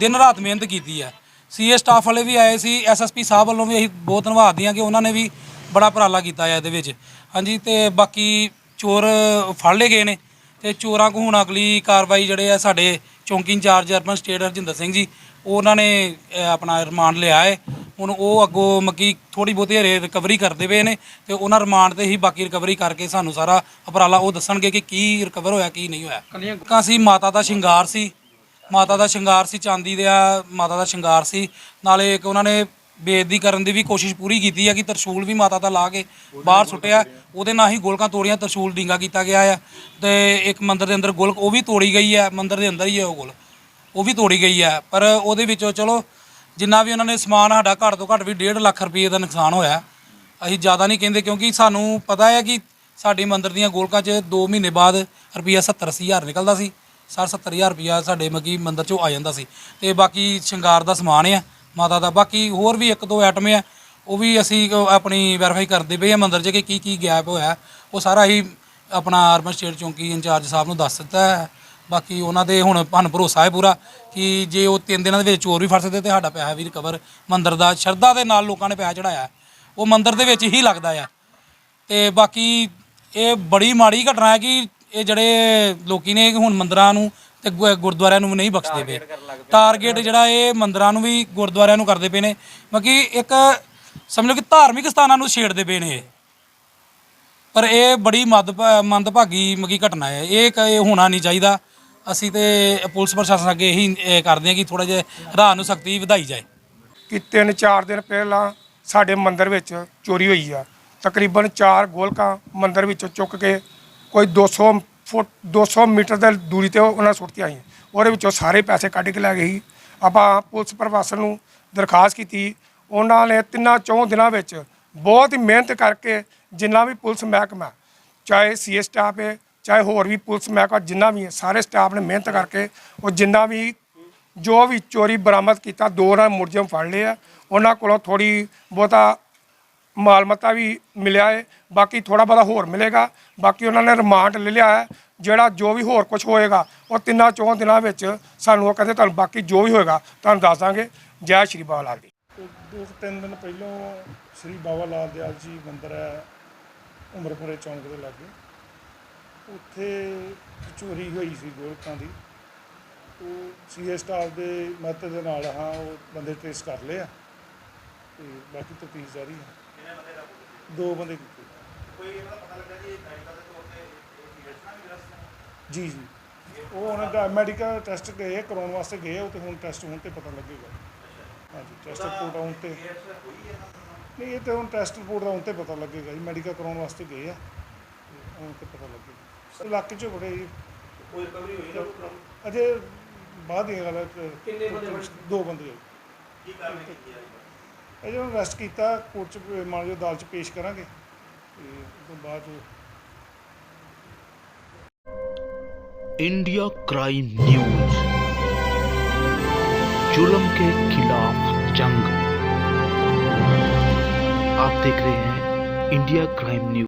ਦਿਨ ਰਾਤ ਮਿਹਨਤ ਕੀਤੀ ਹੈ ਸੀਏ ਸਟਾਫ ਵਾਲੇ ਵੀ ਆਏ ਸੀ ਐਸਐਸਪੀ ਸਾਹਿਬ ਵੱਲੋਂ ਵੀ ਅਸੀਂ ਬਹੁਤ ਧੰਨਵਾਦੀ ਹਾਂ ਕਿ ਉਹਨਾਂ ਨੇ ਵੀ ਬੜਾ ਉਪਰਾਲਾ ਕੀਤਾ ਹੈ ਇਹਦੇ ਵਿੱਚ। ਹਾਂਜੀ ਤੇ ਬਾਕੀ ਚੋਰ ਫੜ ਲਏ ਗਏ ਨੇ ਤੇ ਚੋਰਾਂ ਕੋ ਹੁਣ ਅਗਲੀ ਕਾਰਵਾਈ ਜਿਹੜੇ ਆ ਸਾਡੇ ਚੌਂਕੀ incharge urban estate Harjinder Singh ji ਉਹ ਉਹਨਾਂ ਨੇ ਆਪਣਾ ਰਿਮਾਂਡ ਲਿਆ ਹੈ ਹੁਣ ਉਹ ਅੱਗੋਂ ਮੱਕੀ ਥੋੜੀ ਬਹੁਤੀ ਹਰੇ ਰਿਕਵਰੀ ਕਰਦੇ ਪਏ ਨੇ ਤੇ ਉਹਨਾਂ ਰਿਮਾਂਡ ਤੇ ਹੀ ਬਾਕੀ ਰਿਕਵਰੀ ਕਰਕੇ ਸਾਨੂੰ ਸਾਰਾ ਉਪਰਾਲਾ ਉਹ ਦੱਸਣਗੇ ਕਿ ਕੀ ਰਿਕਵਰ ਹੋਇਆ ਕੀ ਨਹੀਂ ਹੋਇਆ। ਕਾ ਸੀ ਮਾਤਾ ਦਾ ਸ਼ਿੰਗਾਰ ਸੀ ਮਾਤਾ ਦਾ ਸ਼ਿੰਗਾਰ ਸੀ, ਚਾਂਦੀ ਦਾ ਮਾਤਾ ਦਾ ਸ਼ਿੰਗਾਰ ਸੀ। ਨਾਲੇ ਇੱਕ ਉਹਨਾਂ ਨੇ ਬੇਇੱਜ਼ਤੀ ਕਰਨ ਦੀ ਵੀ ਕੋਸ਼ਿਸ਼ ਪੂਰੀ ਕੀਤੀ ਹੈ ਕਿ ਤਰਸ਼ੂਲ ਵੀ ਮਾਤਾ ਦਾ ਲਾ ਕੇ ਬਾਹਰ ਸੁੱਟਿਆ। ਉਹਦੇ ਨਾਲ ਹੀ ਗੋਲਕਾਂ ਤੋੜੀਆਂ, ਤਰਸ਼ੂਲ ਡਿੰਗਾ ਕੀਤਾ ਗਿਆ ਆ। ਤੇ ਇੱਕ ਮੰਦਰ ਦੇ ਅੰਦਰ ਗੋਲਕ, ਉਹ ਵੀ ਤੋੜੀ ਗਈ ਹੈ ਮੰਦਰ ਦੇ ਅੰਦਰ ਹੀ ਹੈ ਉਹ ਗੋਲ ਉਹ ਵੀ ਤੋੜੀ ਗਈ ਹੈ ਪਰ ਉਹਦੇ ਵਿੱਚੋਂ ਚਲੋ, ਜਿੰਨਾ ਵੀ ਉਹਨਾਂ ਨੇ ਸਮਾਨ ਸਾਡਾ ਘੱਟ ਤੋਂ ਘੱਟ ਵੀ 1.5 ਲੱਖ ਰੁਪਏ ਦਾ ਨੁਕਸਾਨ ਹੋਇਆ। ਅਸੀਂ ਜ਼ਿਆਦਾ ਨਹੀਂ ਕਹਿੰਦੇ ਕਿਉਂਕਿ ਸਾਨੂੰ ਪਤਾ ਹੈ ਕਿ ਸਾਡੇ ਮੰਦਰ ਦੀਆਂ ਗੋਲਕਾਂ 'ਚ 2 ਮਹੀਨੇ ਬਾਅਦ ਰੁਪਈਆ 70 ਅੱਸੀ ਹਜ਼ਾਰ ਨਿਕਲਦਾ ਸੀ। 60 70000 ਰੁਪਈਆ ਸਾਡੇ ਮਕੀ ਮੰਦਰ 'ਚੋਂ ਆ ਜਾਂਦਾ ਸੀ। ਤੇ ਬਾਕੀ ਸ਼ਿੰਗਾਰ ਦਾ ਸਮਾਨ ਆ, ਮਾਤਾ ਦਾ। ਬਾਕੀ ਹੋਰ ਵੀ ਇੱਕ ਦੋ ਆਈਟਮ ਆ, ਉਹ ਵੀ ਅਸੀਂ ਆਪਣੀ ਵੈਰੀਫਾਈ ਕਰਦੇ ਪਏ ਆ ਮੰਦਰ 'ਚ ਕਿ ਕੀ ਕੀ ਗੈਪ ਹੋਇਆ। ਉਹ ਸਾਰਾ ਹੀ ਆਪਣਾ ਅਰਬਨ ਸਟੇਟ ਚੌਂਕੀ ਇੰਚਾਰਜ ਸਾਹਿਬ ਨੂੰ ਦੱਸ ਦਿੱਤਾ ਹੈ। ਬਾਕੀ ਉਹਨਾਂ ਦੇ ਹੁਣ ਸਾਨੂੰ ਭਰੋਸਾ ਹੈ ਪੂਰਾ ਕਿ ਜੇ ਉਹ ਤਿੰਨ ਦਿਨਾਂ ਦੇ ਵਿੱਚ ਚੋਰ ਵੀ ਫੜ ਸਕਦੇ ਤੇ ਸਾਡਾ ਪੈਸਾ ਵੀ ਰਿਕਵਰ ਮੰਦਰ ਦਾ ਸ਼ਰਧਾ ਦੇ ਨਾਲ ਲੋਕਾਂ ਨੇ ਪੈਸਾ ਚੜਾਇਆ ਉਹ ਮੰਦਰ ਦੇ ਵਿੱਚ ਹੀ ਲੱਗਦਾ ਆ। ਤੇ ਬਾਕੀ ਇਹ ਬੜੀ ਮਾੜੀ ਘਟਨਾ ਹੈ ਕਿ ਇਹ ਜਿਹੜੇ ਲੋਕੀ ਨੇ ਹੁਣ ਮੰਦਰਾਂ ਨੂੰ ਤੇ ਗੁ- ਗੁਰਦੁਆਰਿਆਂ ਨੂੰ ਵੀ ਨਹੀਂ ਬਖਸ਼ਦੇ ਪਏ। ਟਾਰਗੇਟ ਜਿਹੜਾ ਇਹ ਮੰਦਰਾਂ ਨੂੰ ਵੀ ਗੁਰਦੁਆਰਿਆਂ ਨੂੰ ਕਰਦੇ ਪਏ ਨੇ। ਬਾਕੀ ਇੱਕ ਸਮਝ ਲਓ ਕਿ ਧਾਰਮਿਕ ਸਥਾਨਾਂ ਨੂੰ ਛੇੜਦੇ ਪਏ ਨੇ ਇਹ। ਪਰ ਇਹ ਬੜੀ ਮਦ ਮੰਦਭਾਗੀ ਮਗੀ ਘਟਨਾ ਹੈ। ਇਹ ਕ- ਇਹ ਹੋਣਾ ਨਹੀਂ ਚਾਹੀਦਾ। ਅਸੀਂ ਤੇ ਪੁਲਿਸ ਪ੍ਰਸ਼ਾਸਨ ਅੱਗੇ ਇਹੀ ਇਹ ਕਰਦੇ ਹਾਂ ਕਿ ਥੋੜਾ ਜਿਹਾ ਰਾਹ ਨੂੰ ਸਖਤੀ ਵਧਾਈ ਜਾਏ। ਕਿ ਤਿੰਨ ਚਾਰ ਦਿਨ ਪਹਿਲਾਂ ਸਾਡੇ ਮੰਦਿਰ ਵਿੱਚ ਚੋਰੀ ਹੋਈ ਆ। ਤਕਰੀਬਨ 4 ਗੋਲਕਾਂ ਮੰਦਿਰ ਵਿੱਚੋਂ ਚੁੱਕ ਕੇ ਕੋਈ 200 ਫੁੱਟ 200 ਮੀਟਰ ਦੀ ਦੂਰੀ ਤੇ ਉਹਨਾਂ ਸੁੱਟੀਆਂ ਸੀ ਉਹਦੇ ਵਿੱਚੋਂ ਸਾਰੇ ਪੈਸੇ ਕੱਢ ਕੇ ਲੈ ਗਏ ਸੀ ਆਪਾਂ ਪੁਲਿਸ ਪ੍ਰਸ਼ਾਸਨ ਨੂੰ ਦਰਖਾਸਤ ਕੀਤੀ। ਉਹਨਾਂ ਨੇ ਤਿੰਨਾਂ ਚੌਂ ਦਿਨਾਂ ਵਿੱਚ ਬਹੁਤ ਹੀ ਮਿਹਨਤ ਕਰਕੇ ਜਿੰਨਾ ਵੀ ਪੁਲਿਸ ਮਹਿਕਮਾ, ਚਾਹੇ ਸੀ ਸਟਾਫ ਹੈ, ਚਾਹੇ ਹੋਰ ਵੀ ਪੁਲਿਸ ਮਹਿਕਮਾ ਜਿੰਨਾ ਵੀ ਹੈ, ਸਾਰੇ ਸਟਾਫ ਨੇ ਮਿਹਨਤ ਕਰਕੇ ਉਹ ਜਿੰਨਾ ਵੀ ਜੋ ਵੀ ਚੋਰੀ ਬਰਾਮਦ ਕੀਤਾ, ਦੋ ਨਾਲ ਮੁਰਜਮ ਫੜ ਲਏ ਆ। ਉਹਨਾਂ ਕੋਲੋਂ ਥੋੜੀ ਬਹੁਤਾ ਮਾਲ ਮਤਾ ਵੀ ਮਿਲਿਆ ਹੈ ਬਾਕੀ ਥੋੜਾ ਬਹੁਤਾ ਹੋਰ ਮਿਲੇਗਾ। ਬਾਕੀ ਉਹਨਾਂ ਨੇ ਰਿਮਾਂਡ ਲੈ ਲਿਆ ਹੈ, ਜਿਹੜਾ ਜੋ ਵੀ ਹੋਰ ਕੁਝ ਹੋਏਗਾ, ਉਹ ਤਿੰਨਾਂ ਚੌਂ ਦਿਨਾਂ ਵਿੱਚ ਸਾਨੂੰ ਉਹ ਕਹਿੰਦੇ ਤੁਹਾਨੂੰ, ਬਾਕੀ ਜੋ ਵੀ ਹੋਏਗਾ, ਤੁਹਾਨੂੰ ਦੱਸ ਦਾਂਗੇ। ਜੈ ਸ਼੍ਰੀ ਬਾਬਾ ਲਾਲ ਜੀ। ਦੋ ਤਿੰਨ ਦਿਨ ਪਹਿਲਾਂ ਸ੍ਰੀ ਬਾਬਾ ਲਾਲ ਦਿਆਲ ਜੀ ਮੰਦਿਰ ਹੈ, ਉਮਰਪੁਰੇ ਚੌਂਕ ਦੇ ਲਾਗੇ। ਉੱਥੇ ਚੋਰੀ ਹੋਈ ਸੀ ਗੋਲਕਾਂ ਦੀ। ਉਹ ਸੀਏ ਸਟਾਫ ਦੇ ਮਦਦ ਦੇ ਨਾਲ ਹਾਂ, ਉਹ ਬੰਦੇ ਟ੍ਰੇਸ ਕਰ ਲਏ ਆ। ਤੇ ਬਾਕੀ ਤਫਤੀਸ਼ ਜਾਰੀ ਹੈ। ਦੋ ਬੰਦੇ ਕੀਤੇ। ਕੋਈ ਇਹਨਾਂ ਦਾ ਪਤਾ ਲੱਗਾ ਜੀ ਦੇ ਤੌਰ ਤੇ ਜੀ ਜੀ। ਉਹ ਉਹਨਾਂ ਦਾ ਮੈਡੀਕਲ ਟੈਸਟ ਗਏ ਕਰਾਉਣ ਵਾਸਤੇ ਗਏ ਉਹ ਤੇ ਹੁਣ ਟੈਸਟ ਹੋਣ ਤੇ ਪਤਾ ਲੱਗੇਗਾ। ਹਾਂਜੀ ਟੈਸਟ ਰਿਪੋਰਟ ਆਉਣ ਤੇ। ਨਹੀਂ ਇਹ ਤੇ ਹੁਣ ਟੈਸਟ ਰਿਪੋਰਟ ਆਉਣ ਤੇ ਪਤਾ ਲੱਗੇਗਾ ਜੀ ਮੈਡੀਕਲ ਕਰਾਉਣ ਵਾਸਤੇ ਗਏ ਆ। ਤੇ ਆਉਣ ਤੇ ਪਤਾ ਲੱਗੇਗਾ। ਇਲਾਕੇ 'ਚ ਬੜੇ ਕੋਈ ਰਿਕਵਰੀ ਹੋਈ ਅਜੇ ਬਾਅਦ ਦੀਆਂ ਗੱਲਾਂ ਕਿੰਨੇ ਬੰਦੇ ਦੋ ਬੰਦੇ ਕੀ ਕਾਰਵਾਈ ਕੀਤੀ ਹੈ ਇਹ ਅਰੈਸਟ ਕੀਤਾ ਕੋਰਟ 'ਚ ਮੰਨ ਲਓ ਅਦਾਲਤ 'ਚ ਪੇਸ਼ ਕਰਾਂਗੇ ਤੇ ਉਸ ਤੋਂ ਬਾਅਦ 'ਚ इंडिया क्राइम न्यूज जुल्म के खिलाफ जंग आप देख रहे हैं इंडिया क्राइम न्यूज